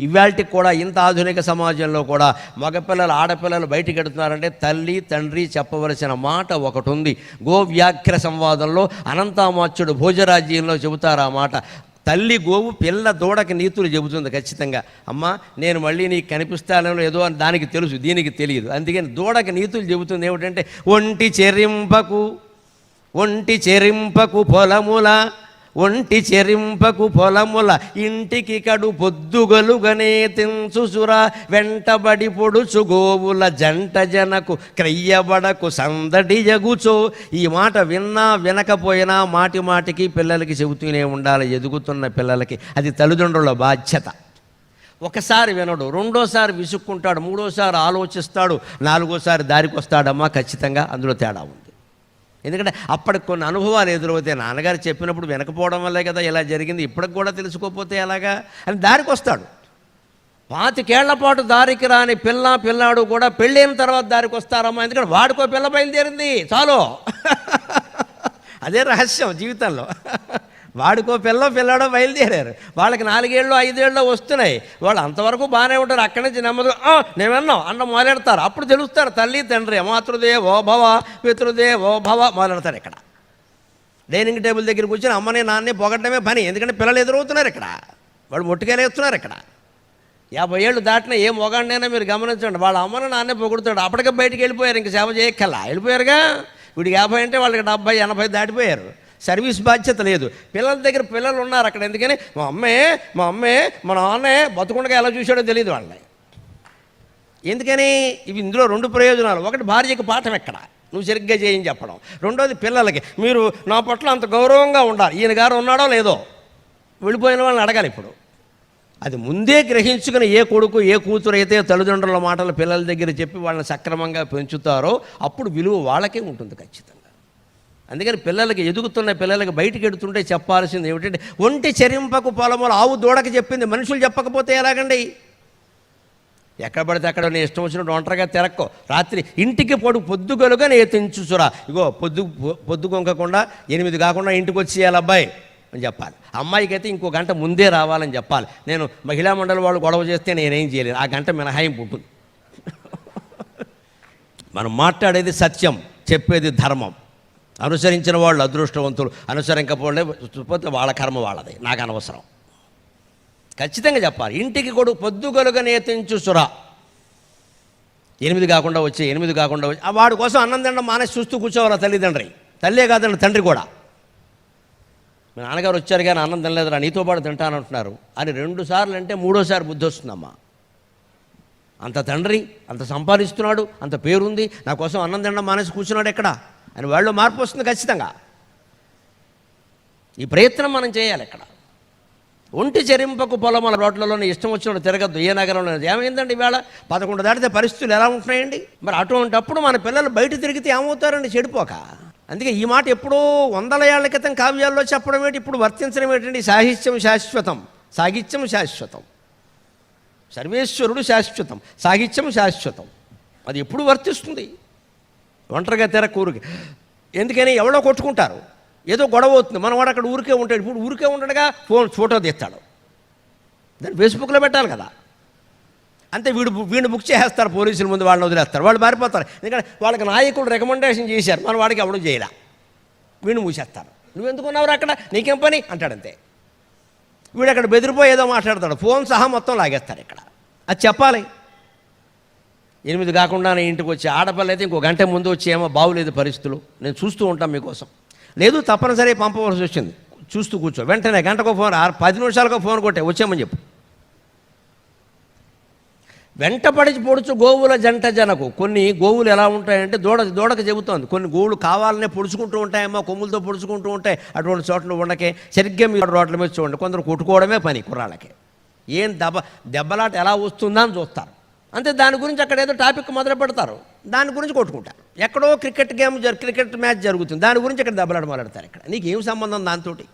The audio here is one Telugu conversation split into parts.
ఇవాళకి కూడా ఇంత ఆధునిక సమాజంలో కూడా మగపిల్లలు ఆడపిల్లలు బయటికి ఎడుతున్నారంటే తల్లి తండ్రి చెప్పవలసిన మాట ఒకటి ఉంది గో సంవాదంలో అనంతామాచ్యుడు భోజరాజ్యంలో చెబుతారు ఆ మాట. తల్లి గోవు పిల్ల దూడకి నీతులు చెబుతుంది ఖచ్చితంగా. అమ్మ నేను మళ్ళీ నీకు కనిపిస్తానో ఏదో అని దానికి తెలుసు దీనికి తెలియదు. అందుకని దూడకి నీతులు చెబుతుంది ఏమిటంటే ఒంటి చెరింపకు ఒంటి చెరింపకు పొలముల ఒంటి చెరింపకు పొలముల ఇంటికి కడు పొద్దుగలుగనే తించుసుర వెంటబడి పొడుచు గోవుల జంట జనకు క్రయ్యబడకు సందడి ఎగుచో. ఈ మాట విన్నా వినకపోయినా మాటి మాటికి పిల్లలకి చెబుతూనే ఉండాలి ఎదుగుతున్న పిల్లలకి. అది తల్లిదండ్రుల బాధ్యత. ఒకసారి వినడు రెండోసారి విసుక్కుంటాడు మూడోసారి ఆలోచిస్తాడు నాలుగోసారి దారికి వస్తాడమ్మా ఖచ్చితంగా అందులో తేడా ఉంది. ఎందుకంటే అప్పటికి కొన్ని అనుభవాలు ఎదురవుతాయి. నాన్నగారు చెప్పినప్పుడు వినకపోవడం వల్లే కదా ఇలా జరిగింది. ఇప్పటికి కూడా తెలుసుకోకపోతే ఎలాగా? అని దారికి వస్తాడు. పాతికేళ్ళ పాటు దారికి రాని పిల్ల పిల్లాడు కూడా పెళ్ళైన తర్వాత దారికి వస్తారమ్మా. ఎందుకంటే వాడికో పిల్ల బయలుదేరింది చాలు. అదే రహస్యం జీవితంలో. వాడికో పిల్ల పిల్లడో బయలుదేరారు. వాళ్ళకి నాలుగేళ్ళు ఐదేళ్ళు వస్తున్నాయి. వాళ్ళు అంతవరకు బాగానే ఉంటారు. అక్కడి నుంచి నెమ్మదిగా "ఆ, అన్న మొదలెడతారు అప్పుడు తెలుస్తారు తల్లి తండ్రి మాతృదే ఓ భవ పితృదే ఓ భవ మొదలెడతారు ఇక్కడ. డైనింగ్ టేబుల్ దగ్గర కూర్చొని అమ్మని నాన్నే పొగడమే పని. ఎందుకంటే పిల్లలు ఎదురవుతున్నారు ఇక్కడ. వాళ్ళు మొట్టుకెళ్ళేస్తున్నారు ఇక్కడ. యాభై ఏళ్ళు దాటిన ఏ మొగాడినైనా మీరు గమనించండి. వాళ్ళ అమ్మని నాన్నే పొగుడుతాడు. అప్పటికే బయటికి వెళ్ళిపోయారు. ఇంక సేవ చేయక్కల్లా వెళ్ళిపోయారుగా? వీడికి యాభై అంటే వాళ్ళకి డెబ్బై ఎనభై దాటిపోయారు. సర్వీస్ బాధ్యత లేదు. పిల్లల దగ్గర పిల్లలు ఉన్నారు అక్కడ. ఎందుకని? మా అమ్మే మా అమ్మే మా నాన్నే బతుకుండగా ఎలా చూశాడో తెలియదు వాళ్ళని. ఎందుకని? ఇవి ఇందులో రెండు ప్రయోజనాలు. ఒకటి భార్యకి పాఠం ఎక్కడ? నువ్వు సరిగ్గా చేయని చెప్పడం. రెండోది పిల్లలకి. మీరు నా పట్ల అంత గౌరవంగా ఉండాలి. ఈయన గారు ఉన్నాడో లేదో? వెళ్ళిపోయిన వాళ్ళని అడగాలి ఇప్పుడు. అది ముందే గ్రహించుకుని ఏ కొడుకు ఏ కూతురు అయితే తల్లిదండ్రుల మాటలు పిల్లల దగ్గర చెప్పి వాళ్ళని సక్రమంగా పెంచుతారో అప్పుడు విలువ వాళ్ళకే ఉంటుంది ఖచ్చితంగా. అందుకని పిల్లలకి ఎదుగుతున్న పిల్లలకి బయటికి ఎడుతుంటే చెప్పాల్సింది ఏమిటంటే ఒంటి చెరింపకు పొలములు ఆవు దూడకి చెప్పింది మనుషులు చెప్పకపోతే ఎలాగండి? ఎక్కడ పడితే అక్కడ నీ ఇష్టం వచ్చినట్టు ఒంటరిగా తిరక్కో. రాత్రి ఇంటికి పొడు పొద్దుగలుగా నేతించుచురా ఇగో పొద్దు పొద్దు కొంకకుండా ఎనిమిది కాకుండా ఇంటికి వచ్చేయాలి అబ్బాయి అని చెప్పాలి. అమ్మాయికి అయితే ఇంకో గంట ముందే రావాలని చెప్పాలి. నేను మహిళా మండలి వాళ్ళు గొడవ చేస్తే నేనేం చేయలేను. ఆ గంట మినహాయింపు ఉంటుంది. మనం మాట్లాడేది సత్యం చెప్పేది ధర్మం. అనుసరించిన వాళ్ళు అదృష్టవంతులు. అనుసరింకపోతే వాళ్ళ కర్మ వాళ్ళది. నాకు అనవసరం. ఖచ్చితంగా చెప్పాలి. ఇంటికి కొడుకు పొద్దుగలుగా నేతించు సురా. ఎనిమిది కాకుండా వచ్చి ఎనిమిది కాకుండా వచ్చి. వాడి కోసం అన్నం తినడం మానేసి చూస్తూ కూర్చోవాలి తల్లిదండ్రి తల్లే కాదండి తండ్రి కూడా. మీ నాన్నగారు వచ్చారు కానీ అన్నం తినలేదురా నీతో పాటు తింటానంటున్నారు. అని రెండు సార్లు అంటే మూడోసారి బుద్ధి వస్తుందమ్మా. అంత తండ్రి అంత సంపాదిస్తున్నాడు అంత పేరుంది. నా కోసం అన్నం తినడం మానేసి కూర్చున్నాడు ఎక్కడా? అని వాళ్ళు మార్పు వస్తుంది ఖచ్చితంగా. ఈ ప్రయత్నం మనం చేయాలి ఇక్కడ. ఒంటి చెరింపకు పొలం మన రోడ్లలోనే ఇష్టం వచ్చినట్టు తిరగద్దు ఏ నగరంలో ఏమైందండి ఇవాళ? పదకొండు దాటితే పరిస్థితులు ఎలా ఉంటున్నాయండి మరి అటువంటప్పుడు మన పిల్లలు బయట తిరిగితే ఏమవుతారండి? చెడిపోక. అందుకే ఈ మాట ఎప్పుడో వందల ఏళ్ళ క్రితం కావ్యాల్లో చెప్పడం ఏంటి? ఇప్పుడు వర్తించడం ఏంటండి? సాహిత్యం శాశ్వతం. సాహిత్యం శాశ్వతం. సర్వేశ్వరుడు శాశ్వతం. సాహిత్యం శాశ్వతం. అది ఎప్పుడు వర్తిస్తుంది? ఒంటరిగా తెర కూరికి. ఎందుకని ఎవడో కొట్టుకుంటారు. ఏదో గొడవ అవుతుంది. మనవాడు అక్కడ ఊరికే ఉంటాడు. ఇప్పుడు ఊరికే ఉండడుగా ఫోన్ ఫోటో తీస్తాడు. దాన్ని ఫేస్బుక్లో పెట్టాలి కదా. అంతే వీడు వీడిని బుక్ చేసేస్తారు. పోలీసుల ముందు వాళ్ళని వదిలేస్తారు. వాళ్ళు మారిపోతారు. ఎందుకంటే వాళ్ళకి నాయకుడు రికమెండేషన్ చేశారు. మన వాడికి ఎవడు చేయలే. వీడిని మూసేస్తారు. నువ్వెందుకున్నావు అక్కడ? నీకేం పని? అంటాడంతే. వీడు అక్కడ బెదిరిపోయి ఏదో మాట్లాడతాడు. ఫోన్ సహా మొత్తం లాగేస్తారు ఇక్కడ. అది చెప్పాలి. ఎనిమిది కాకుండా నా ఇంటికి వచ్చి ఆడపిల్ల అయితే ఇంకో గంట ముందు వచ్చి ఏమో బాగులేదు పరిస్థితులు. నేను చూస్తూ ఉంటాను మీకోసం. లేదు తప్పనిసరి పంపవలసి వచ్చింది. చూస్తూ కూర్చో. వెంటనే గంటకో ఫోన్ ఆరు పది నిమిషాలకో ఫోన్ కొట్టే. వచ్చామని చెప్పు. వెంటపడి పొడుచు గోవుల జంట జనకు. కొన్ని గోవులు ఎలా ఉంటాయంటే దూడ దూడకు చెబుతోంది. కొన్ని గోవులు కావాలనే పొడుచుకుంటూ ఉంటాయేమో కొమ్ములతో పొడుచుకుంటూ ఉంటాయి. అటువంటి చోట్ల ఉండకే సరిగ్గా మీరు రోడ్ల మీద చూడండి. కొందరు కొట్టుకోవడమే పని కుర్రాళ్ళకి. ఏం దెబ్బ దెబ్బలాట ఎలా వస్తుందా అని చూస్తారు. అంతే దాని గురించి అక్కడ ఏదో టాపిక్ మొదలు పెడతారు. దాని గురించి కొట్టుకుంటారు ఎక్కడో క్రికెట్ గేమ్ జరు క్రికెట్ మ్యాచ్ జరుగుతుంది. దాని గురించి ఇక్కడ దెబ్బలాట మొదలెడతారు ఇక్కడ. నీకు ఏం సంబంధం దానితోటి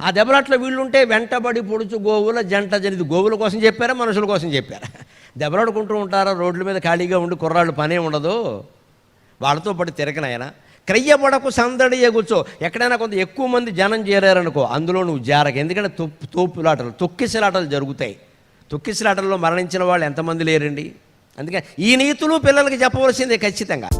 ఆ దెబ్బలాట్లో వీళ్ళుంటే వెంటబడి పొడుచు గోవుల జంట జరిగింది. గోవుల కోసం చెప్పారా మనుషుల కోసం చెప్పారా? దెబ్బలాడుకుంటూ ఉంటారా రోడ్ల మీద ఖాళీగా ఉండి కుర్రాళ్ళు పనే ఉండదు? వాళ్ళతో పాటు తిరగనాయన క్రయ్యబడకు సందడి ఎగుచో. ఎక్కడైనా కొంత ఎక్కువ మంది జనం చేరారనుకో అందులో నువ్వు జారక. ఎందుకంటే తొప్పు తోపులాటలు తొక్కిసలాటలు జరుగుతాయి. తొక్కిసలాటల్లో మరణించిన వాళ్ళు ఎంతమంది లేరండి? అందుకే ఈ నీతులు పిల్లలకి చెప్పవలసిందే ఖచ్చితంగా.